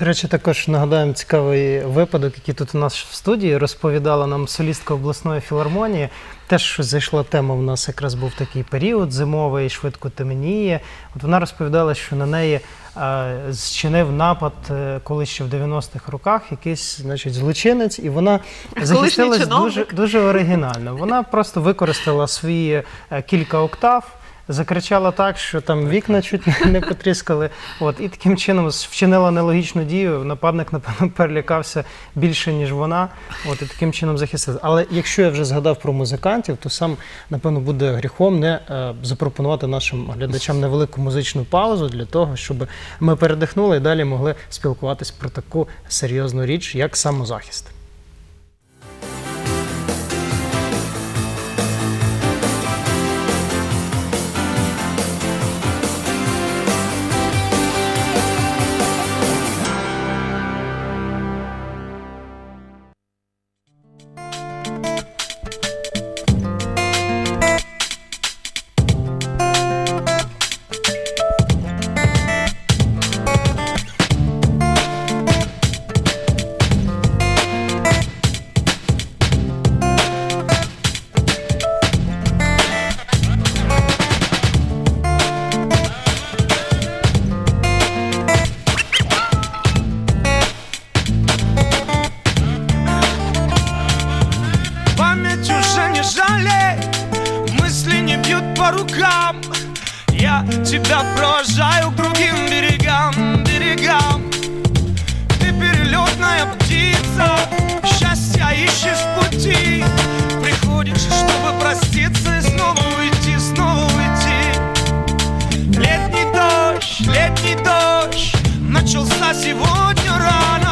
До речі, також нагадаємо цікавий випадок, який тут у нас в студії розповідала нам солістка обласної філармонії. Теж зайшла тема. У нас якраз був такий період зимовий, швидко темніє. От вона розповідала, що на неї е, зчинив напад е, колись ще в 90-х роках якийсь значить, злочинець, і вона захистилась дуже, дуже оригінально. Вона просто використала свої е, кілька октав. Закричала так, що там вікна чуть не потріскали. От і таким чином вчинила нелогічну дію. Нападник, напевно, перелякався більше, ніж вона. От і таким чином захистила. Але якщо я вже згадав про музикантів, то сам напевно буде гріхом не е, запропонувати нашим глядачам невелику музичну паузу для того, щоб ми передихнули і далі могли спілкуватись про таку серйозну річ, як самозахист. Не жалей Мысли не бьют по рукам. Я тебя провожаю к другим берегам, берегам. Ты перелетная птица Счастья ищешь в пути. Приходишь, чтобы проститься И снова уйти, снова уйти. Летний дождь, летний дождь Начался сегодня рано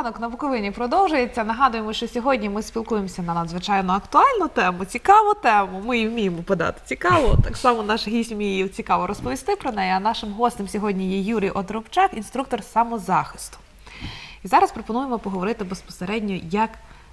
Ранок на Буковині продовжується. Нагадуємо, що сьогодні ми спілкуємося на надзвичайно актуальну тему, цікаву тему. Ми її вміємо подати цікаво. Так само наш гість вміє цікаво розповісти про неї. А нашим гостем сьогодні є Юрій Отробчак, інструктор самозахисту. І зараз пропонуємо поговорити безпосередньо, як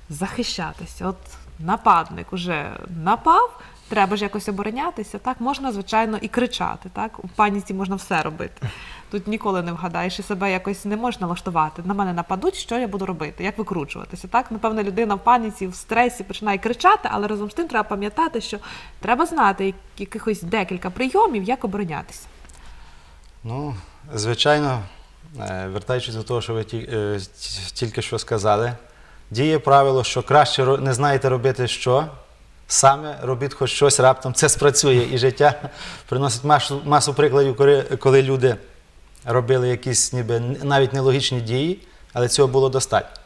захищатися. От нападник уже напав, треба ж якось оборонятися. Так можна, звичайно, і кричати. Так у паніці можна все робити. Тут ніколи не вгадаєш і себе якось не можна налаштувати. На мене нападуть, що я буду робити, як викручуватися. Так, напевно, людина в паніці, в стресі починає кричати, але разом з тим треба пам'ятати, що треба знати якихось декілька прийомів, як оборонятися. Ну, звичайно, е, вертаючись до того, що ви е, тільки що сказали, діє правило, що краще не знаєте робити що, саме робіть хоч щось раптом, це спрацює. І життя приносить масу, масу прикладів, коли люди робили якісь ніби навіть нелогічні дії, але цього було достатньо.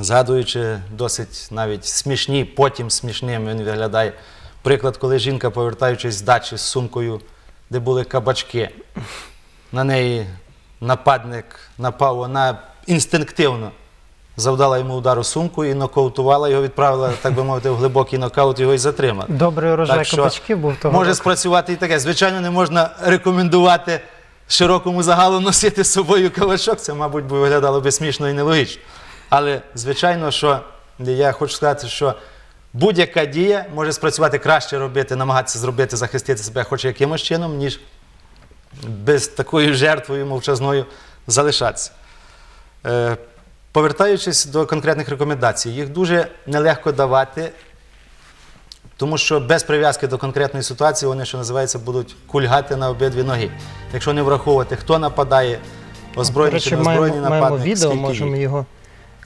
Згадуючи досить навіть смішні, потім смішним він виглядає. Приклад, коли жінка, повертаючись з дачі з сумкою, де були кабачки, на неї нападник напав, вона інстинктивно завдала йому удару сумку і нокаутувала його, відправила, так би мовити, в глибокий нокаут, його і затримала. Добрий урожай кабачків був того. Може року. спрацювати і таке. Звичайно, не можна рекомендувати широкому загалу носити з собою кавачок. Це, мабуть, би виглядало би смішно і нелогічно. Але, звичайно, що я хочу сказати, що будь-яка дія може спрацювати краще робити, намагатися зробити, захистити себе хоч якимось чином, ніж без такою жертвою мовчазною залишатися. Е, повертаючись до конкретних рекомендацій, їх дуже нелегко давати, тому що без прив'язки до конкретної ситуації вони, що називається, будуть кульгати на обидві ноги. Якщо не враховувати, хто нападає, До озброєний чи не маємо, озброєний маємо відео, можемо його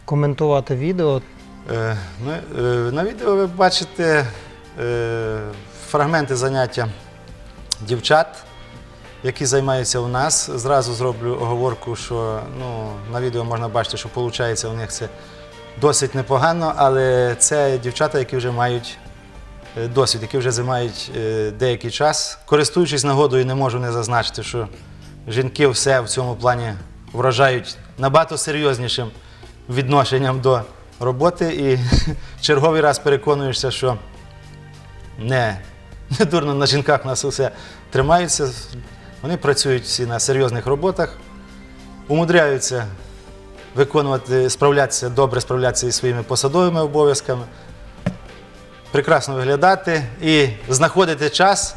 коментувати відео. Е, ну, е, на відео ви бачите е, фрагменти заняття дівчат, які займаються у нас. Зразу зроблю оговорку, що ну, на відео можна бачити, що виходить у них це досить непогано, але це дівчата, які вже мають досвід, які вже займають е, деякий час. Користуючись нагодою, не можу не зазначити, що жінки все в цьому плані вражають набагато серйознішим відношенням до роботи. І черговий раз переконуєшся, що не, не дурно на жінках у нас усе тримаються. Вони працюють всі на серйозних роботах, умудряються виконувати, справлятися, добре справлятися із своїми посадовими обов'язками, прекрасно виглядати і знаходити час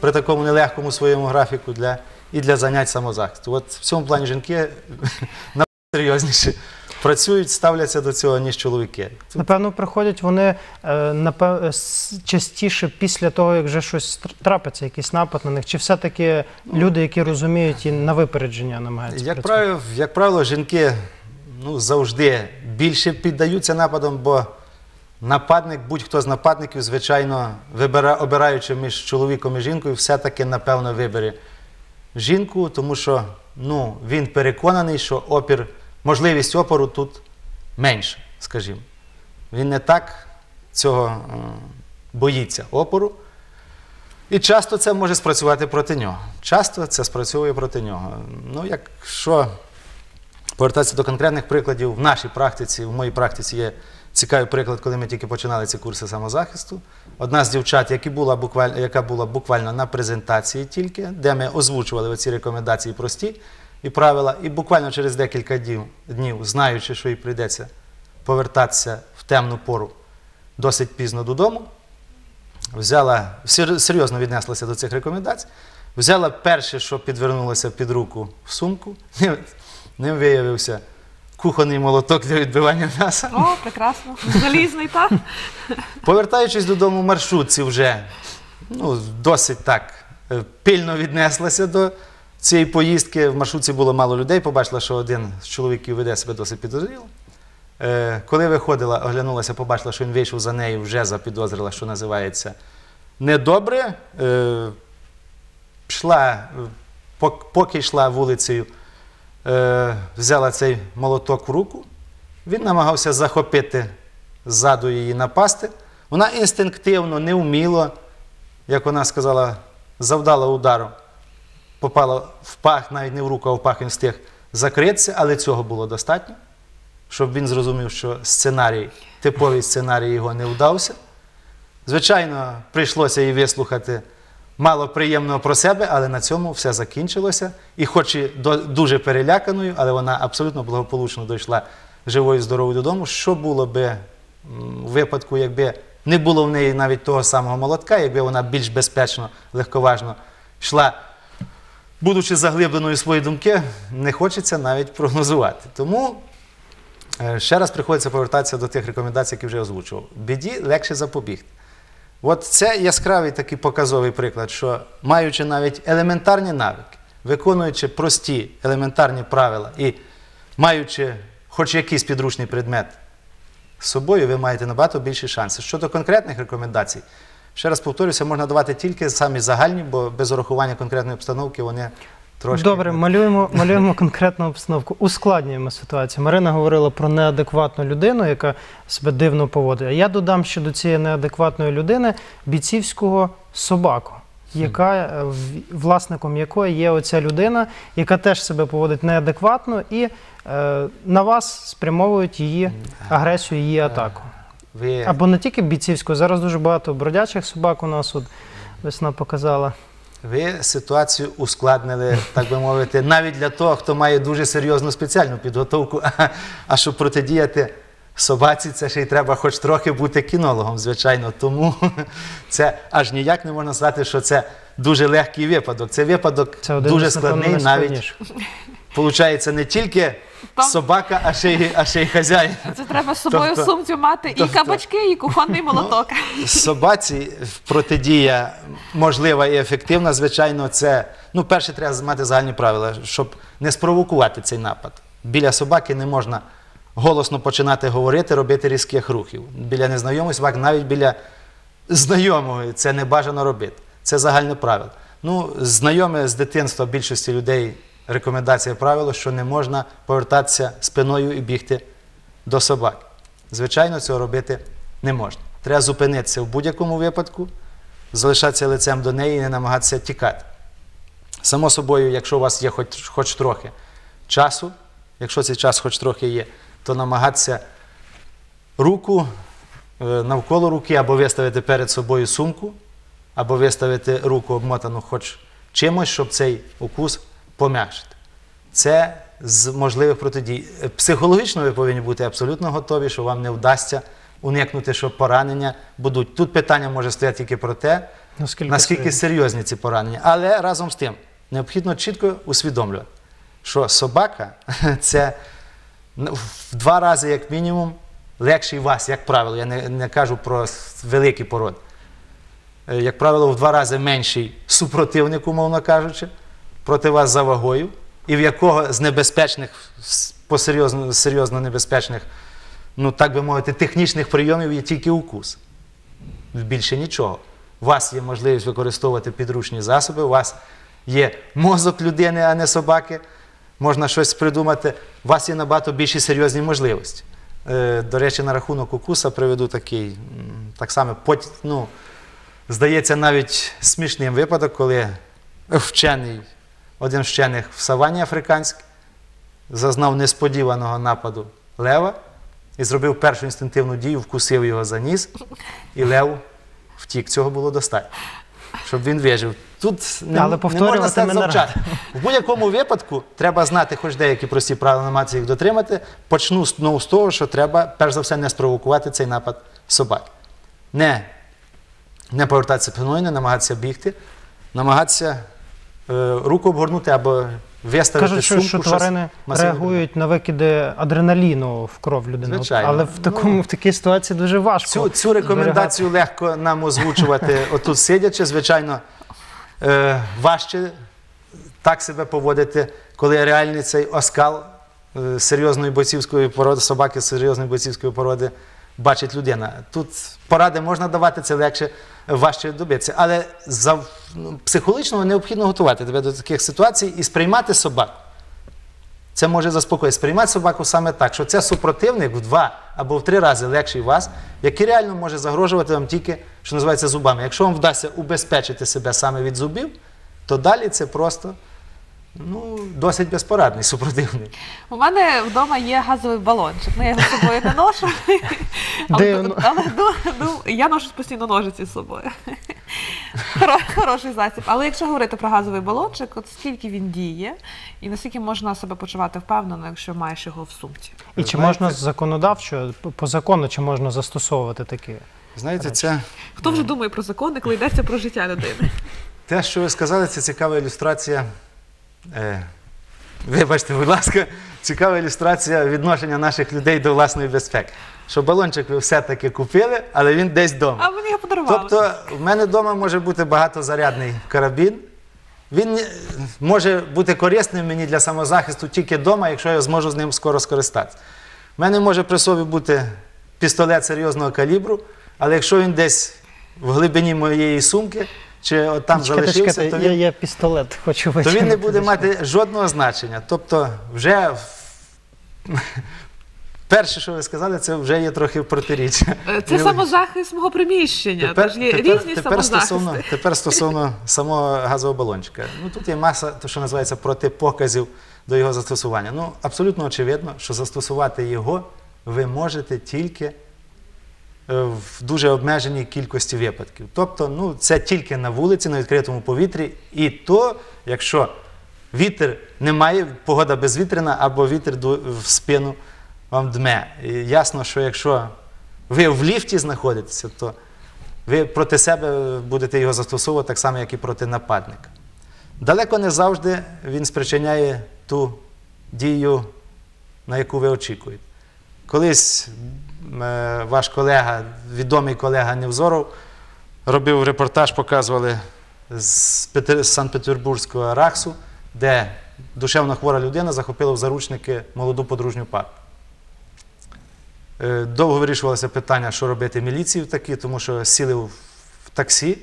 при такому нелегкому своєму графіку для, і для занять самозахисту. От в цьому плані жінки серйозніше працюють, ставляться до цього, ніж чоловіки. Напевно, приходять вони е, напев... частіше після того, як вже щось тр- трапиться, якийсь напад на них, чи все-таки люди, які розуміють і на випередження намагаються Як працювати? правило, як правило, жінки ну, завжди більше піддаються нападам, бо нападник, будь-хто з нападників, звичайно, вибира, обираючи між чоловіком і жінкою, все-таки, напевно, вибере жінку, тому що ну, він переконаний, що опір, можливість опору тут менша, скажімо. Він не так цього боїться опору. І часто це може спрацювати проти нього. Часто це спрацьовує проти нього. Ну, якщо повертатися до конкретних прикладів, в нашій практиці, в моїй практиці є цікавий приклад, коли ми тільки починали ці курси самозахисту. Одна з дівчат, яка була буквально на презентації тільки, де ми озвучували ці рекомендації прості і правила, і буквально через декілька днів, днів знаючи, що їй прийдеться повертатися в темну пору досить пізно додому, взяла, серйозно віднеслася до цих рекомендацій, взяла перше, що підвернулося під руку в сумку, ним виявився кухонний молоток для відбивання м'яса. О, прекрасно. Залізний, так? Повертаючись додому в маршрутці вже ну, досить так е, пильно віднеслася до цієї поїздки. В маршрутці було мало людей, побачила, що один з чоловіків веде себе досить підозріло. Е, Коли виходила, оглянулася, побачила, що він вийшов за нею, вже запідозрила, що називається недобре. Е, Пішла, поки йшла вулицею, е, взяла цей молоток в руку. Він намагався захопити ззаду її напасти. Вона інстинктивно, невміло, як вона сказала, завдала удару, попала в пах, навіть не в руку, а в пах він встиг закритися, але цього було достатньо, щоб він зрозумів, що сценарій, типовий сценарій його не вдався. Звичайно, прийшлося їй вислухати мало приємного про себе, але на цьому все закінчилося. І хоч і дуже переляканою, але вона абсолютно благополучно дійшла живою, здоровою додому. Що було би у випадку, якби не було в неї навіть того самого молотка, якби вона більш безпечно, легковажно йшла, будучи заглибленою в свої думки, не хочеться навіть прогнозувати. Тому е, ще раз приходиться повертатися до тих рекомендацій, які вже озвучував. Біді легше запобігти. От це яскравий такий показовий приклад, що маючи навіть елементарні навики, виконуючи прості елементарні правила і маючи хоч якийсь підручний предмет з собою, ви маєте набагато більші шанси. Щодо конкретних рекомендацій, ще раз повторюся, можна давати тільки самі загальні, бо без урахування конкретної обстановки вони трошки. Добре, малюємо, малюємо конкретну обстановку, ускладнюємо ситуацію. Марина говорила про неадекватну людину, яка себе дивно поводить. А я додам ще до цієї неадекватної людини бійцівського собаку, яка, е, власником якої є оця людина, яка теж себе поводить неадекватно і е, на вас спрямовують її агресію, її атаку. Ви... Або не тільки бійцівського, зараз дуже багато бродячих собак у нас, от весна показала. Ви ситуацію ускладнили, так би мовити, навіть для того, хто має дуже серйозну спеціальну підготовку. А, а щоб протидіяти собаці, це ще й треба хоч трохи бути кінологом, звичайно. Тому це аж ніяк не можна сказати, що це дуже легкий випадок. Це випадок Це один дуже складний, навіть виходить не тільки Там- собака, а ще й, а ще й хазяїн. Це треба з собою Тобто- в сумці мати і тобто- кабачки, і кухонний молоток. Собаці протидія можлива і ефективна, звичайно, це ну, перше, треба мати загальні правила, щоб не спровокувати цей напад. Біля собаки не можна голосно починати говорити, робити різких рухів. Біля незнайомої собаки, навіть біля знайомої, це не бажано робити. Це загальне правило. Ну, знайоме з дитинства більшості людей рекомендація правило, що не можна повертатися спиною і бігти до собаки. Звичайно, цього робити не можна. Треба зупинитися в будь-якому випадку, залишатися лицем до неї і не намагатися тікати. Само собою, якщо у вас є хоч, хоч трохи часу, якщо цей час хоч трохи є, то намагатися руку е, навколо руки або виставити перед собою сумку, або виставити руку обмотану хоч чимось, щоб цей укус пом'якшити. Це з можливих протидій. Психологічно ви повинні бути абсолютно готові, що вам не вдасться уникнути, що поранення будуть. Тут питання може стояти тільки про те, Наскільки, наскільки серйозні ці поранення. Але разом з тим необхідно чітко усвідомлювати, що собака це в два рази, як мінімум, легший вас, як правило. Я не, не кажу про великі породи. Е, Як правило, в два рази менший супротивник, умовно кажучи, проти вас за вагою, і в якого з небезпечних, с- по серйозно, серйозно небезпечних, ну так би мовити, технічних прийомів є тільки укус більше нічого. У вас є можливість використовувати підручні засоби, у вас є мозок людини, а не собаки. Можна щось придумати. У вас є набагато більші серйозні можливості. Е, До речі, на рахунок укуса приведу такий, так само, ну, здається, навіть смішним випадок, коли вчений, один з вчених в савані африканській зазнав несподіваного нападу лева і зробив першу інстинктивну дію, вкусив його за ніс, і лев втік. Цього було достатньо, щоб він вижив. Тут не, Але не можна стати завчати. В будь-якому випадку треба знати хоч деякі прості правила, намагатися їх дотримати. Почну знову з того, що треба, перш за все, не спровокувати цей напад собаки. Не, не повертатися спиною, не намагатися бігти, намагатися руку обгорнути або виставити Кажуть, що, сумку. що щось тварини масивне. реагують на викиди адреналіну в кров людини. От, Звичайно. Але в, такому, в такій ситуації дуже важко. Цю, цю рекомендацію легко нам озвучувати отут сидячи. Звичайно, е, важче так себе поводити, коли реальний цей оскал е, серйозної бойцівської породи, собаки серйозної бойцівської породи бачить людина. Тут поради можна давати, це легше, важче добитися. Але за, ну, психологічно необхідно готувати тебе до таких ситуацій і сприймати собаку. Це може заспокоїти. Сприймати собаку саме так, що це супротивник в два або в три рази легший вас, який реально може загрожувати вам тільки, що називається, зубами. Якщо вам вдасться убезпечити себе саме від зубів, то далі це просто ну, досить безпорадний супротивник. У мене вдома є газовий балончик. Ну, я його з собою не ношу. Але, Дивно. але ну, ну, я ношу постійно ножиці з собою. Хоро- Хороший засіб. Але якщо говорити про газовий балончик, от скільки він діє, і наскільки можна себе почувати впевнено, якщо маєш його в сумці? І чи можна законодавчо, по- по закону, чи можна застосовувати такі? Знаєте, це Хто вже думає про закони, коли йдеться про життя людини? те, що ви сказали, це цікава ілюстрація. Е, вибачте, будь ласка, цікава ілюстрація відношення наших людей до власної безпеки. Що балончик ви все-таки купили, але він десь вдома. А мені його подарували. Тобто, в мене вдома може бути багатозарядний карабін. Він е, може бути корисним мені для самозахисту тільки вдома, якщо я зможу з ним скоро скористатися. У мене може при собі бути пістолет серйозного калібру, але якщо він десь в глибині моєї сумки, чи от там Чекайте, залишився, чекайте, то я, він, я пістолет хочу то він не витягнути. буде мати жодного значення. Тобто, вже в- перше, що ви сказали, це вже є трохи протиріччя. Е, Це Не- самозахист мого приміщення. Тож є різні тепер, стосовно, самозахисти. тепер стосовно самого газового балончика. Ну, тут є маса, то, що називається, протипоказів до його застосування. Ну, абсолютно очевидно, що застосувати його ви можете тільки в дуже обмеженій кількості випадків. Тобто, ну, це тільки на вулиці, на відкритому повітрі, і то, якщо вітер немає, погода безвітряна, або вітер в спину вам дме. І ясно, що якщо ви в ліфті знаходитеся, то ви проти себе будете його застосовувати так само, як і проти нападника. Далеко не завжди він спричиняє ту дію, на яку ви очікуєте. Колись е, ваш колега, відомий колега Невзоров, робив репортаж, показували з, Санкт-Петербурзького Рахсу, де душевно хвора людина захопила в заручники молоду подружню пару. Е, Довго вирішувалося питання, що робити міліції такі, тому що сіли в таксі,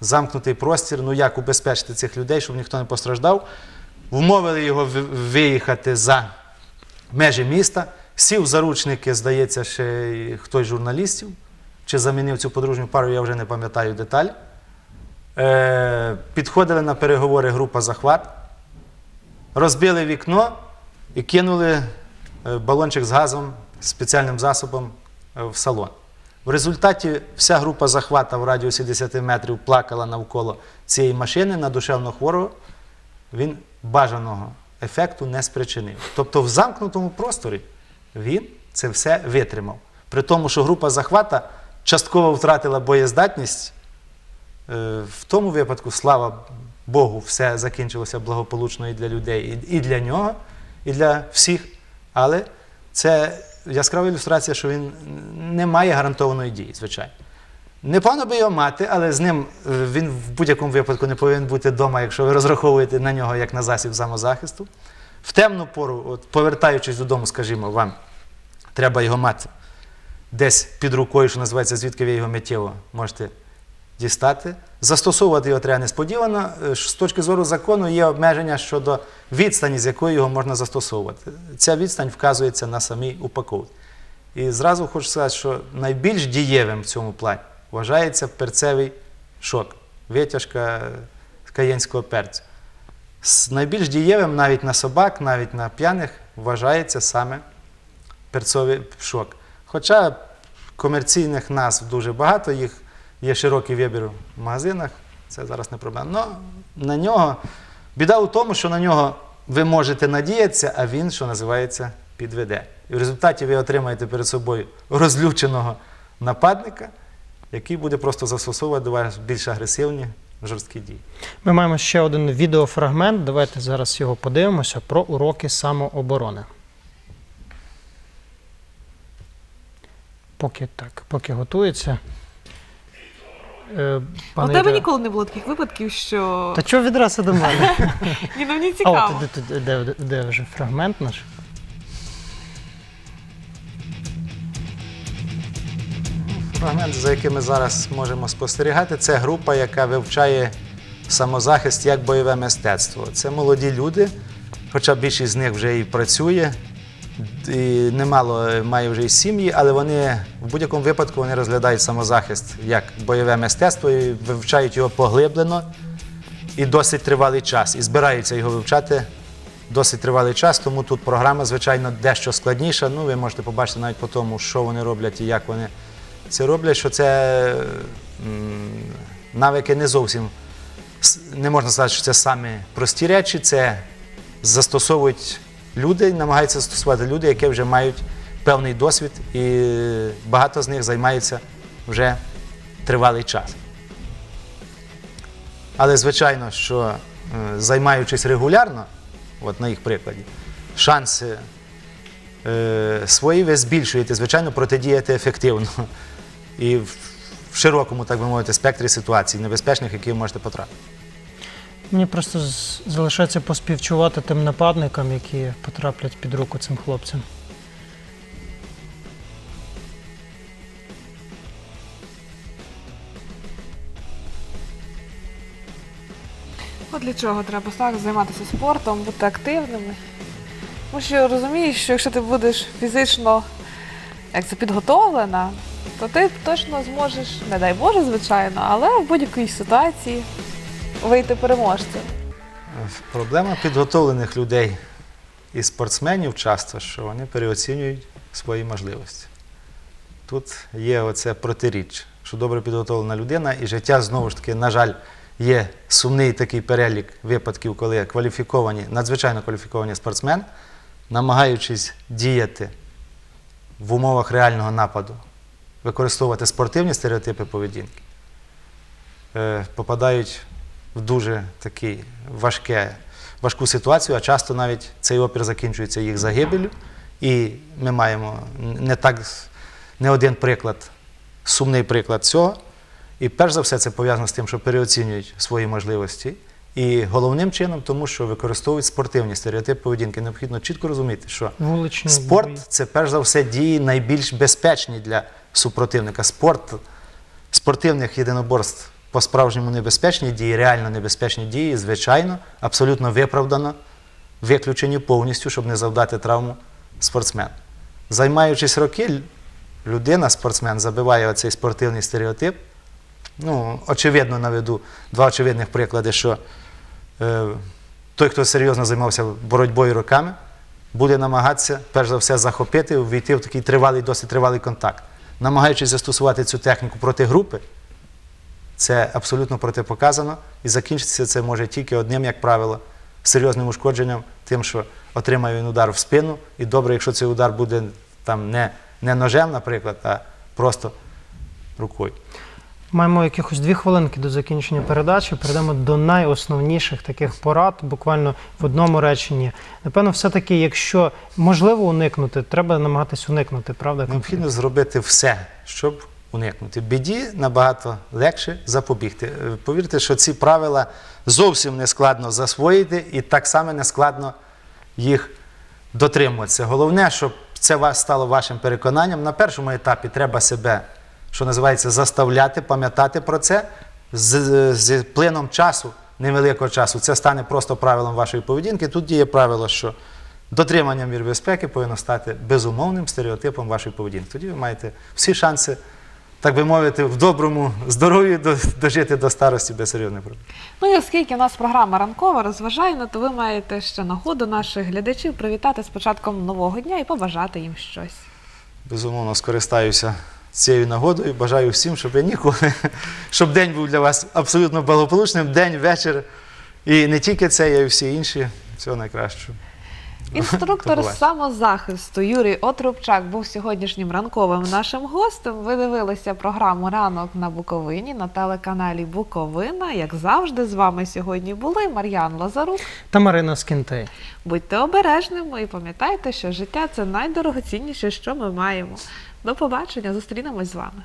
замкнутий простір, ну як убезпечити цих людей, щоб ніхто не постраждав. Вмовили його виїхати за межі міста, сів заручники, здається, ще хтось журналістів, чи замінив цю подружню пару, я вже не пам'ятаю деталь. Е, підходили на переговори група захват, розбили вікно і кинули е, балончик з газом, спеціальним засобом е, в салон. В результаті вся група захвата в радіусі 10 метрів плакала навколо цієї машини на душевно хворого. Він бажаного ефекту не спричинив. Тобто в замкнутому просторі він це все витримав. При тому, що група захвата частково втратила боєздатність, Е, В тому випадку, слава Богу, все закінчилося благополучно і для людей, і для нього, і для всіх. Але це яскрава ілюстрація, що він не має гарантованої дії, звичайно. Непогано би його мати, але з ним е, він в будь-якому випадку не повинен бути вдома, якщо ви розраховуєте на нього як на засіб самозахисту. В темну пору, от, повертаючись додому, скажімо, вам треба його мати десь під рукою, що називається, звідки ви його миттєво можете дістати. Застосовувати його треба несподівано. Е, З точки зору закону є обмеження щодо відстані, з якої його можна застосовувати. Ця відстань вказується на самій упаковці. І зразу хочу сказати, що найбільш дієвим в цьому плані вважається перцевий шок, витяжка каєнського перцю. Найбільш дієвим навіть на собак, навіть на п'яних вважається саме перцовий шок. Хоча комерційних назв дуже багато, їх є широкий вибір в магазинах, це зараз не проблема. Но на нього біда у тому, що на нього ви можете надіятися, а він, що називається, підведе. І в результаті ви отримаєте перед собою розлюченого нападника, який буде просто застосовувати до вас більш агресивні жорсткі дії. Ми маємо ще один відеофрагмент. Давайте зараз його подивимося про уроки самооборони. Поки так, поки готується. Е, У пане тебе Ігоре, ніколи не було таких випадків, що Та чого відразу до мене? Ні, ну мені А цікаво. от де, де, де, де вже фрагмент наш? Фрагмент, за яким ми зараз можемо спостерігати, це група, яка вивчає самозахист як бойове мистецтво. Це молоді люди, хоча більшість з них вже і працює, і немало має вже і сім'ї, але вони в будь-якому випадку вони розглядають самозахист як бойове мистецтво і вивчають його поглиблено і досить тривалий час. І збираються його вивчати досить тривалий час, тому тут програма, звичайно, дещо складніша. Ну, ви можете побачити навіть по тому, що вони роблять і як вони це роблять, що це навики не зовсім не можна сказати, що це саме прості речі, це застосовують люди, намагаються застосувати люди, які вже мають певний досвід, і багато з них займаються вже тривалий час. Але звичайно, що е, займаючись регулярно, от на їх прикладі, шанси е, свої ви збільшуєте, звичайно, протидіяти ефективно і в, широкому, так би мовити, спектрі ситуацій, небезпечних, які ви можете потрапити. Мені просто залишається поспівчувати тим нападникам, які потраплять під руку цим хлопцям. От для чого треба так займатися спортом, бути активними. Тому що розумієш, що якщо ти будеш фізично як це підготовлена, то ти точно зможеш, не дай Боже, звичайно, але в будь-якій ситуації вийти переможцем. Проблема підготовлених людей і спортсменів часто, що вони переоцінюють свої можливості. Тут є оце протиріч, що добре підготовлена людина, і життя знову ж таки, на жаль, є сумний такий перелік випадків, коли кваліфіковані, надзвичайно кваліфіковані спортсмени, намагаючись діяти в умовах реального нападу, використовувати спортивні стереотипи поведінки, е, попадають в дуже такий важке, важку ситуацію, а часто навіть цей опір закінчується їх загибелю. І ми маємо не так не один приклад, сумний приклад цього. І перш за все це пов'язано з тим, що переоцінюють свої можливості. І головним чином, тому що використовують спортивні стереотипи поведінки. Необхідно чітко розуміти, що Вуличні Спорт це перш за все дії найбільш безпечні для супротивника. Спорт спортивних єдиноборств по-справжньому небезпечні дії, реально небезпечні дії, звичайно, абсолютно виправдано, виключені повністю, щоб не завдати травму спортсмену. Займаючись роки, людина, спортсмен, забиває оцей спортивний стереотип. Ну, очевидно, наведу два очевидних приклади, що той, хто серйозно займався боротьбою роками, буде намагатися, перш за все, захопити, ввійти в такий тривалий, досить тривалий контакт. Намагаючись застосувати цю техніку проти групи, це абсолютно протипоказано, і закінчитися це може тільки одним, як правило, серйозним ушкодженням, тим, що отримає він удар в спину. І добре, якщо цей удар буде там не, не ножем, наприклад, а просто рукою. Маємо якихось дві хвилинки до закінчення передачі. Перейдемо до найосновніших таких порад, буквально в одному реченні. Напевно, все-таки, якщо можливо уникнути, треба намагатись уникнути, правда? Необхідно зробити все, щоб уникнути. Біді набагато легше запобігти. Е, Повірте, що ці правила зовсім не складно засвоїти і так само не складно їх дотримуватися. Головне, щоб це стало вашим переконанням. На першому етапі треба себе, що називається, заставляти, пам'ятати про це. З, з плином часу, невеликого часу, це стане просто правилом вашої поведінки. Тут діє правило, що дотримання мір безпеки повинно стати безумовним стереотипом вашої поведінки. Тоді ви маєте всі шанси, так би мовити, в доброму здоров'ї дожити до старості без серйозних проблем. Ну і оскільки у нас програма ранкова, розважальна, то ви маєте ще нагоду наших глядачів привітати з початком нового дня і побажати їм щось. Безумовно, скористаюся цією нагодою. Бажаю всім, щоб я ніколи, щоб день був для вас абсолютно благополучним, день, вечір. І не тільки це, а й всі інші. Всього найкращого. Інструктор з самозахисту Юрій Отрубчак був сьогоднішнім ранковим нашим гостем. Ви дивилися програму Ранок на Буковині на телеканалі Буковина. Як завжди, з вами сьогодні були Мар'ян Лазарук. Та Марина Скінтей. Будьте обережними і пам'ятайте, що життя це найдорогоцінніше, що ми маємо. До побачення, зустрінемось з вами.